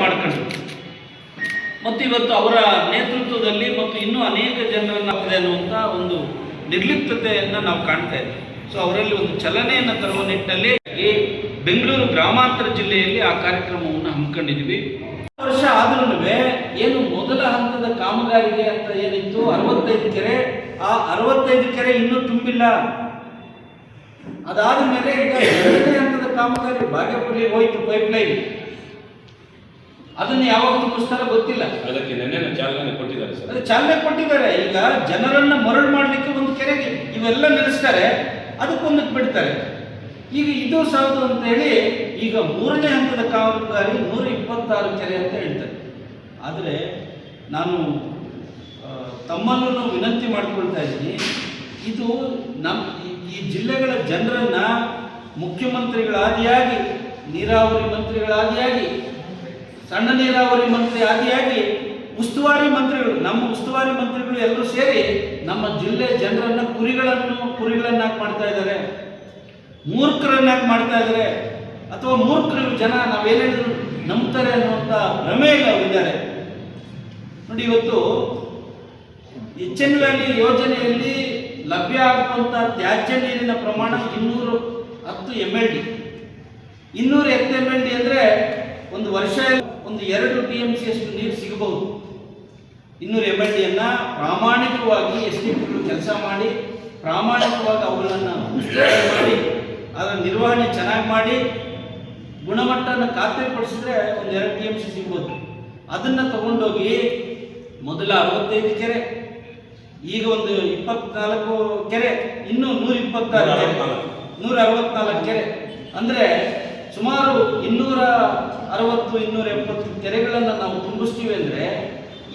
ಮಾಡ್ಕೊಂಡು. ಮತ್ತು ಇವತ್ತು ಅವರ ನೇತೃತ್ವದಲ್ಲಿ ಮತ್ತು ಇನ್ನೂ ಅನೇಕ ಜನರನ್ನು ಆಗಿದೆ ಅನ್ನುವಂಥ ಒಂದು ನಿರ್ಲಿಪ್ತತೆಯನ್ನು ನಾವು ಕಾಣ್ತಾ ಇದ್ದೀವಿ ಸೊ ಅವರಲ್ಲಿ ಒಂದು ಚಲನೆಯನ್ನು ತರುವ ನಿಟ್ಟಿನಲ್ಲಿ ಬೆಂಗಳೂರು ಗ್ರಾಮಾಂತರ ಜಿಲ್ಲೆಯಲ್ಲಿ ಆ ಕಾರ್ಯಕ್ರಮವನ್ನು ಹಮ್ಮಿಕೊಂಡಿದ್ವಿ. ವರ್ಷ ಆದ್ರೂ ಏನು ಮೊದಲ ಹಂತದ ಕಾಮಗಾರಿಗೆ ಅಂತ ಏನಿತ್ತು? ಅರವತ್ತೈದು ಕೆರೆ. ಆ ಅರವತ್ತೈದು ಕೆರೆ ಇನ್ನೂ ತುಂಬಿಲ್ಲ. ಅದಾದ ಮೇಲೆ ಈಗ ಎರಡನೇ ಹಂತದ ಕಾಮಗಾರಿ ಬಾಗೇಪಲ್ಲಿ ಹೋಯ್ತು ಪೈಪ್ಲೈನ್ ಅದನ್ನು ಯಾವಾಗ ಪುಸ್ತಕ ಗೊತ್ತಿಲ್ಲ. ಅದಕ್ಕೆ ನೆನ್ನೆ ಚಾಲನೆ ಕೊಟ್ಟಿದ್ದಾರೆ ಸರ್. ಅದು ಚಾಲನೆ ಕೊಟ್ಟಿದ್ದಾರೆ. ಈಗ ಜನರನ್ನ ಮರಳು ಮಾಡಲಿಕ್ಕೆ ಒಂದು ಕೆರೆಗೆ ಇವೆಲ್ಲ ನಿಲ್ಲಿಸ್ತಾರೆ ಅದಕ್ಕೊಂದು ಬಿಡ್ತಾರೆ. ಈಗ ಇದು ಸಾಲದು ಅಂತ ಹೇಳಿ ಈಗ ಮೂರನೇ ಹಂತದ ಕಾಮಗಾರಿ ನೂರ ಇಪ್ಪತ್ತಾರು ಕೆರೆ ಅಂತ ಹೇಳ್ತಾರೆ. ಆದರೆ ನಾನು ತಮ್ಮಲ್ಲೂ ವಿನಂತಿ ಮಾಡ್ಕೊಳ್ತಾ ಇದ್ದೀನಿ. ಇದು ನಮ್ಮ ಈ ಜಿಲ್ಲೆಗಳ ಜನರನ್ನ ಮುಖ್ಯಮಂತ್ರಿಗಳಾದಿಯಾಗಿ ನೀರಾವರಿ ಮಂತ್ರಿಗಳಾದಿಯಾಗಿ ಸಣ್ಣ ನೀರಾವರಿ ಮಂತ್ರಿ ಆದಿಯಾಗಿ ಉಸ್ತುವಾರಿ ಮಂತ್ರಿಗಳು, ನಮ್ಮ ಉಸ್ತುವಾರಿ ಮಂತ್ರಿಗಳು ಎಲ್ಲರೂ ಸೇರಿ ನಮ್ಮ ಜಿಲ್ಲೆ ಜನರನ್ನ ಕುರಿಗಳನ್ನು, ಕುರಿಗಳನ್ನಾಗಿ ಮಾಡ್ತಾ ಇದ್ದಾರೆ. ಮೂರ್ಖರನ್ನಾಗಿ ಮಾಡ್ತಾ ಇದ್ದಾರೆ. ಅಥವಾ ಮೂರ್ಖರು ಜನ ನಾವೇನೇನು ನಂಬ್ತಾರೆ ಅನ್ನುವಂಥ ಭ್ರಮೆಯಲ್ಲಿ ಅವರಿದ್ದಾರೆ ನೋಡಿ ಇವತ್ತು ಎಚ್ ಎನ್ ವ್ಯಾಲಿ ಯೋಜನೆಯಲ್ಲಿ ಲಭ್ಯ ಆಗುವಂಥ ತ್ಯಾಜ್ಯ ನೀರಿನ ಪ್ರಮಾಣ ಇನ್ನೂರು ಹತ್ತು ಎಂ ಎಲ್ ಡಿ ಇನ್ನೂರು ಹತ್ತು ಎಂ ಎಲ್ ಡಿ ಅಂದರೆ ಒಂದು ವರ್ಷ ಒಂದು ಎರಡು ಟಿ ಎಂ ಸಿ ಅಷ್ಟು ನೀರು ಸಿಗಬಹುದು. ಇನ್ನೂರು ಎಂ ಎಲ್ ಡಿಯನ್ನು ಪ್ರಾಮಾಣಿಕವಾಗಿ ಎಸ್ ಡಿ ಕೆಲಸ ಮಾಡಿ, ಪ್ರಾಮಾಣಿಕವಾಗಿ ಅವುಗಳನ್ನು ಮಾಡಿ, ಅದರ ನಿರ್ವಹಣೆ ಚೆನ್ನಾಗಿ ಮಾಡಿ, ಗುಣಮಟ್ಟನ ಖಾತ್ರಿಪಡಿಸಿದ್ರೆ ಒಂದು ಎರಡು ಟಿ ಎಂ ಸಿ ಸಿಗ್ಬೋದು. ಅದನ್ನು ತಗೊಂಡೋಗಿ ಮೊದಲ ಅರವತ್ತೈದು ಕೆರೆ, ಈಗ ಒಂದು ಇಪ್ಪತ್ನಾಲ್ಕು ಕೆರೆ, ಇನ್ನೂ ನೂರ ಇಪ್ಪತ್ತಾರು ನೂರ ಅರವತ್ನಾಲ್ಕು ಕೆರೆ. ಅಂದರೆ ಸುಮಾರು ಇನ್ನೂರ ಅರವತ್ತು ಇನ್ನೂರ ಎಪ್ಪತ್ತು ಕೆರೆಗಳನ್ನು ನಾವು ತುಂಬಿಸ್ತೀವಿ ಅಂದರೆ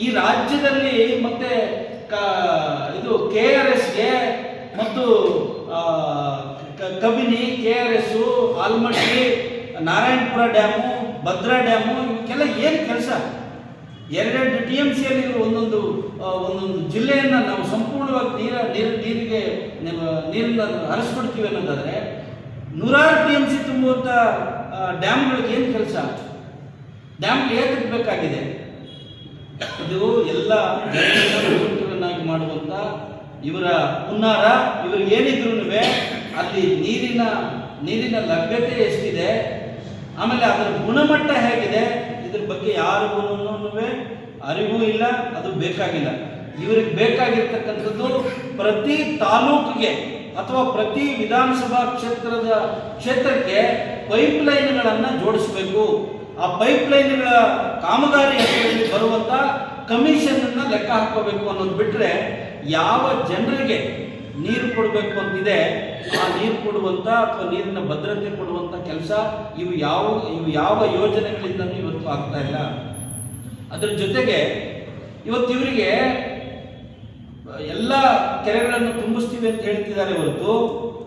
ಈ ರಾಜ್ಯದಲ್ಲಿ ಮತ್ತೆ ಇದು ಕೆ ಆರ್ ಎಸ್ಗೆ ಮತ್ತು Kabini K R S Almatti, Narayanapura dam, Bhadra dam, ಇವಕ್ಕೆಲ್ಲ ಏನು ಕೆಲಸ? ಎರಡೆರಡು ಟಿ ಎಂ ಸಿಯಲ್ಲಿ ಒಂದೊಂದು ಒಂದೊಂದು ಜಿಲ್ಲೆಯನ್ನು ನಾವು ಸಂಪೂರ್ಣವಾಗಿ ನೀರ, ನೀರು, ನೀರಿಗೆ ನೀರನ್ನ ಹರಿಸ್ಬಿಡ್ತೀವಿ ಅನ್ನೋದಾದರೆ ನೂರಾರು ಟಿ ಎಂ ಸಿ ತುಂಬುವಂಥ ಡ್ಯಾಮ್ಗಳಿಗೆ ಏನು ಕೆಲಸ? ಡ್ಯಾಮ್ ಕ್ಲಿಯರ್ ಇಡಬೇಕಾಗಿದೆ. ಇದು ಎಲ್ಲ ಜನರನ್ನಾಗಿ ಮಾಡುವಂಥ ಇವರ ಹುನ್ನಾರ. ಇವರು ಏನಿದ್ರು ಅಲ್ಲಿ ನೀರಿನ ನೀರಿನ ಲಭ್ಯತೆ ಎಷ್ಟಿದೆ, ಆಮೇಲೆ ಅದರ ಗುಣಮಟ್ಟ ಹೇಗಿದೆ, ಇದ್ರ ಬಗ್ಗೆ ಯಾರಿಗೂ ಅರಿವು ಇಲ್ಲ, ಅದು ಬೇಕಾಗಿಲ್ಲ. ಇವರಿಗೆ ಬೇಕಾಗಿರ್ತಕ್ಕಂಥದ್ದು ಪ್ರತಿ ತಾಲೂಕಿಗೆ ಅಥವಾ ಪ್ರತಿ ವಿಧಾನಸಭಾ ಕ್ಷೇತ್ರದ ಕ್ಷೇತ್ರಕ್ಕೆ ಪೈಪ್ ಲೈನ್ಗಳನ್ನು ಜೋಡಿಸಬೇಕು. ಆ ಪೈಪ್ ಲೈನ್ಗಳ ಕಾಮಗಾರಿ ಹೆಸರಲ್ಲಿ ಬರುವಂಥ ಅನ್ನ ಲೆಕ್ಕ ಹಾಕೋಬೇಕು ಅನ್ನೋದು ಬಿಟ್ಟರೆ ಯಾವ ಜನರಿಗೆ ನೀರು ಕೊಡಬೇಕು ಅಂತಿದೆ, ಆ ನೀರು ಕೊಡುವಂಥ ಅಥವಾ ನೀರಿನ ಭದ್ರತೆ ಕೊಡುವಂಥ ಕೆಲಸ ಇವು ಯಾವ ಇವು ಯಾವ ಯೋಜನೆಗಳಿಂದ ಇವತ್ತು ಆಗ್ತಾ ಇಲ್ಲ. ಅದರ ಜೊತೆಗೆ ಇವತ್ತು ಇವರಿಗೆ ಎಲ್ಲ ಕೆರೆಗಳನ್ನು ತುಂಬಿಸ್ತೀವಿ ಅಂತ ಹೇಳ್ತಿದ್ದಾರೆ ಇವತ್ತು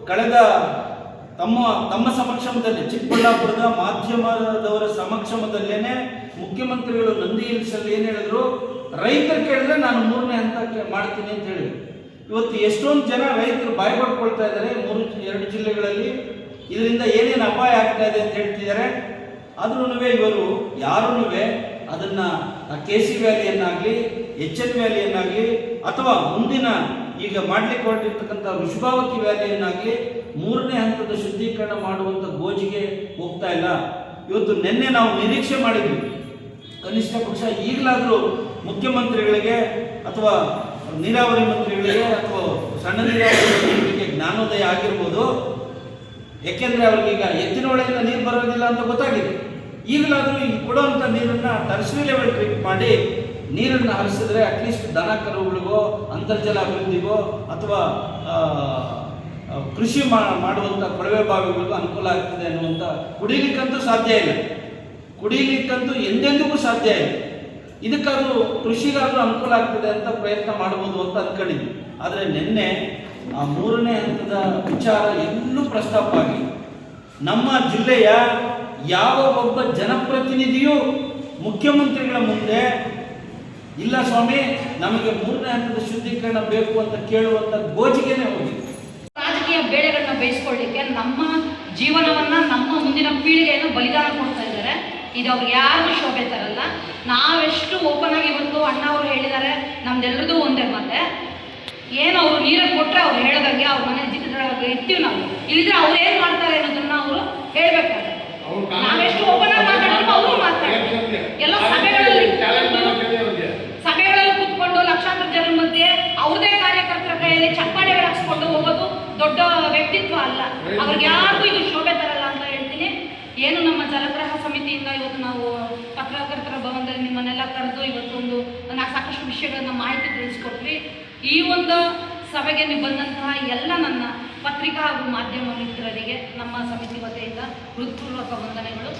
ಕಳೆದ ತಮ್ಮ ತಮ್ಮ ಸಮಕ್ಷಮದಲ್ಲಿ, ಚಿಕ್ಕಬಳ್ಳಾಪುರದ ಮಾಧ್ಯಮದವರ ಸಮಕ್ಷಮದಲ್ಲೇನೆ ಮುಖ್ಯಮಂತ್ರಿಗಳು ನಂದಿ ಹಿಲ್ಸಲ್ಲಿ ಏನು ಹೇಳಿದ್ರು? ರೈತರು ಕೇಳಿದ್ರೆ ನಾನು ಮೂರನೇ ಹಂತಕ್ಕೆ ಮಾಡ್ತೀನಿ ಅಂತ ಹೇಳಿದ್ರು. ಇವತ್ತು ಎಷ್ಟೊಂದು ಜನ ರೈತರು ಬಾಯಿ ಪಡ್ಕೊಳ್ತಾ ಇದ್ದಾರೆ, ಮೂರು, ಎರಡು ಜಿಲ್ಲೆಗಳಲ್ಲಿ. ಇದರಿಂದ ಏನೇನು ಅಪಾಯ ಆಗ್ತಾ ಇದೆ ಅಂತ ಹೇಳ್ತಿದ್ದಾರೆ. ಆದ್ರೂ ಇವರು ಯಾರೂ ಅದನ್ನ ಕೆ ಸಿ ವ್ಯಾಲಿಯನ್ನಾಗಲಿ, ಎಚ್ ಎನ್ ವ್ಯಾಲಿಯನ್ನಾಗಲಿ, ಅಥವಾ ಮುಂದಿನ ಈಗ ಮಾಡಲಿಕ್ಕೆ ಹೊರಟಿರ್ತಕ್ಕಂಥ ವೃಷಭಾವತಿ ವ್ಯಾಲಿಯನ್ನಾಗಲಿ ಮೂರನೇ ಹಂತದ ಶುದ್ಧೀಕರಣ ಮಾಡುವಂಥ ಗೋಜಿಗೆ ಹೋಗ್ತಾ ಇಲ್ಲ. ಇವತ್ತು ನಿನ್ನೆ ನಾವು ನಿರೀಕ್ಷೆ ಮಾಡಿದ್ವಿ. ಕನಿಷ್ಠ ಪಕ್ಷ ಈಗಲಾದರೂ ಮುಖ್ಯಮಂತ್ರಿಗಳಿಗೆ ಅಥವಾ ನೀರಾವರಿ ಮಂತ್ರಿಗಳಿಗೆ ಅಥವಾ ಸಣ್ಣ ನೀರಾವರಿ ಮಂತ್ರಿಗಳಿಗೆ ಜ್ಞಾನೋದಯ ಆಗಿರ್ಬೋದು. ಏಕೆಂದರೆ ಅವ್ರಿಗೀಗ ಈಗ ಎತ್ತಿನ ಒಳಗಿಂದ ನೀರು ಬರೋದಿಲ್ಲ ಅಂತ ಗೊತ್ತಾಗಿದೆ. ಈಗಲಾದರೂ ಈ ಕೊಡುವಂಥ ನೀರನ್ನ ಟರ್ಸರಿ ಲೆವೆಲ್ ಟ್ರೀಟ್ ಮಾಡಿ ನೀರನ್ನು ಹರಿಸಿದ್ರೆ ಅಟ್ಲೀಸ್ಟ್ ದನ ಕರುಗಳಿಗೋ, ಅಂತರ್ಜಲ ಅಭಿವೃದ್ಧಿಗೋ ಅಥವಾ ಕೃಷಿ ಮಾಡುವಂಥ ಕೊಳವೆ ಬಾವಿಗಳಿಗೂ ಅನುಕೂಲ ಆಗ್ತದೆ ಅನ್ನುವಂಥ ಕುಡಿಲಿಕ್ಕಂತೂ ಸಾಧ್ಯ ಇಲ್ಲ. ಕುಡಿಲಿಕ್ಕಂತೂ ಎಂದೆಂದಿಗೂ ಸಾಧ್ಯ ಇಲ್ಲ. ಇದಕ್ಕಾದ್ರೂ ಕೃಷಿಗಾದ್ರೂ ಅನುಕೂಲ ಆಗ್ತದೆ ಅಂತ ಪ್ರಯತ್ನ ಮಾಡ್ಬೋದು ಅಂತ ಅಂದ್ಕೊಂಡಿದ್ವಿ ಆದರೆ ನಿನ್ನೆ ಆ ಮೂರನೇ ಹಂತದ ವಿಚಾರ ಎಲ್ಲೂ ಪ್ರಸ್ತಾಪ ಆಗಿಲ್ಲ. ನಮ್ಮ ಜಿಲ್ಲೆಯ ಯಾವ ಒಬ್ಬ ಜನಪ್ರತಿನಿಧಿಯೂ ಮುಖ್ಯಮಂತ್ರಿಗಳ ಮುಂದೆ, ಇಲ್ಲ ಸ್ವಾಮಿ, ನಮಗೆ ಮೂರನೇ ಹಂತದ ಶುದ್ಧೀಕರಣ ಬೇಕು ಅಂತ ಕೇಳುವಂಥ ಗೋಜಿಗೆನೆ ಹೋಗಿದೆ. ಬೇಯಿಸ್ಕೊಳ್ಳಿಕ್ಕೆ ನಮ್ಮ ಜೀವನವನ್ನ ನಮ್ಮ ಮುಂದಿನ ಪೀಳಿಗೆಯನ್ನು ಬಲಿದಾನ ಕೊಡ್ತಾ ಇದ್ದಾರೆ. ಇದು ಅವ್ರಿಗೆ ಯಾರು ಶೋಭೆ ತರಲ್ಲ. ನಾವೆಷ್ಟು ಓಪನ್ ಆಗಿ ಬಂದು ಅಣ್ಣ ಅವರು ಹೇಳಿದ್ದಾರೆ ನಮ್ದೆಲ್ಲರದು ಒಂದೇ ಮತ್ತೆ ಏನು ಅವರು ನೀರ ಕೊಟ್ಟರೆ ಅವ್ರು ಹೇಳ್ದಂಗೆ ಅವ್ರ ಮನೆ ಜಿದ್ದೊಳಗೆ ಇರ್ತೀವಿ ನಾವು. ಇಲ್ಲಿದ್ರೆ ಅವ್ರು ಏನು ಮಾಡ್ತಾರೆ ಅನ್ನೋದನ್ನ ಅವರು ಹೇಳ್ಬೇಕಾದ್ರೆ. ನಾವೆಷ್ಟು ದೊಡ್ಡ ವ್ಯಕ್ತಿತ್ವ ಅಲ್ಲ. ಅವ್ರಿಗೆ ಯಾರಿಗೂ ಇದು ಶೋಭೆ ತರಲ್ಲ ಅಂತ ಹೇಳ್ತೀನಿ. ಏನು ನಮ್ಮ ಜಲಗ್ರಹ ಸಮಿತಿಯಿಂದ ಇವತ್ತು ನಾವು ಪತ್ರಕರ್ತರ ಭವನದಲ್ಲಿ ನಿಮ್ಮನ್ನೆಲ್ಲ ಕರೆದು ಇವತ್ತೊಂದು ನಾವು ಸಾಕಷ್ಟು ವಿಷಯಗಳನ್ನ ಮಾಹಿತಿ ತಿಳಿಸ್ಕೊಟ್ವಿ. ಈ ಒಂದು ಸಭೆಗೆ ನೀವು ಬಂದಂತಹ ಎಲ್ಲ ನನ್ನ ಪತ್ರಿಕಾ ಹಾಗೂ ಮಾಧ್ಯಮ ಮಿತ್ರರಿಗೆ ನಮ್ಮ ಸಮಿತಿ ವತಿಯಿಂದ ಹೃತ್ಪೂರ್ವಕ ವಂದನೆಗಳು.